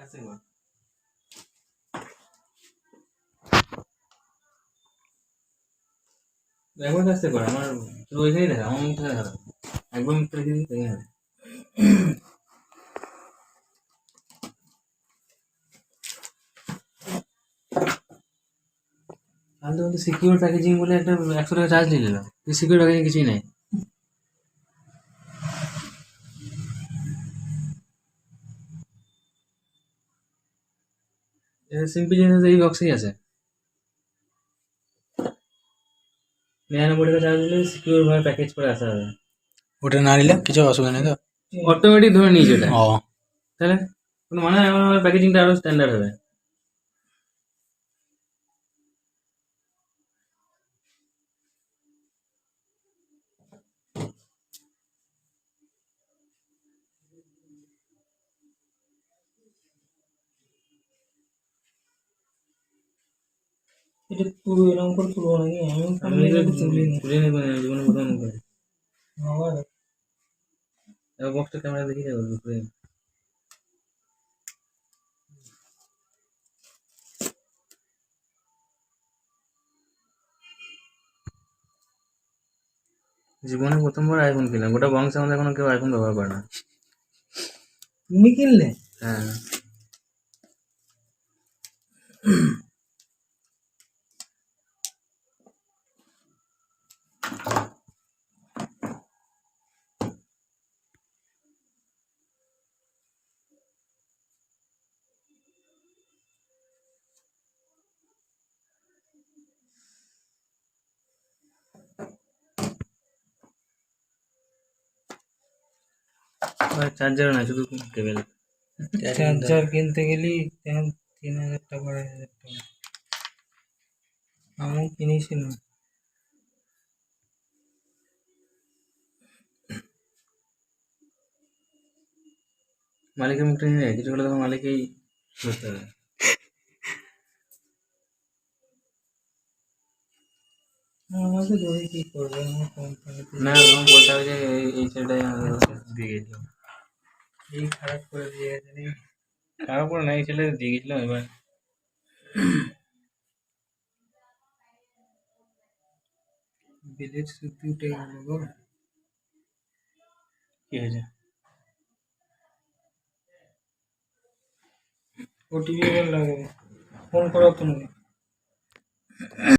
একবার আস্তে কর আমার ওইখানেই দেখা আমার মুখটা দেখা। একবার মুখটা রেখে নেবে ফালতু ফালতু সিকিউর প্যাকেজিং বলে একটা একশো টাকা চার্জ নিলাম সিকিউর প্যাকেজিং কিছুই নেই সিম্পল জিনিস এই বক্সেই আছে। নিরানব্বই টাকা চার্জ দিলে সিকিউর ভাবে প্যাকেজ করে আসা হবে ওটা না নিলে কিছু অসুবিধা নেই তো? অটোমেটিক ধরে নিয়েছে ওটা। ও। তাহলে কোনো মানে প্যাকেজিংটা আরও স্ট্যান্ডার্ড হবে। এটা পুরো এরকম করে তুলবো নাকি? আমি আমি তুলে তুলে নেব না, জীবনে প্রথম করে। আবার? এবার বক্সটা ক্যামেরা দেখি যাব ঘুরে জীবনে প্রথমবার আইফোন কিনলাম। গোটা বংশে আমাদের এখনও কেউ আইফোন ব্যবহার করে না। তুমি কিনলে? হ্যাঁ। চার্জার না শুধু কেবল চার্জার কিনতে গেলি তিন হাজার টাকা আড়াই হাজার টাকা। আমিও কিনেছিলাম। মালিকের মুখটা নিয়ে কিছু হলে তখন মালিকই বুঝতে হবে আমাকে ধরে কি করবে? আমার না তখন বলতে হবে যে এই- ছেলেটাই আমাদের দিয়ে গেছিল। এই খারাপ করে দিয়ে গেছে রে। খারাপ করে না এই ছেলে দিয়ে গেছিলাম এবার বিলের শুদ্ধ উঠে গেল গো কি হয়েছে ওটিপি এবার লাগবে ফোন করো তুমি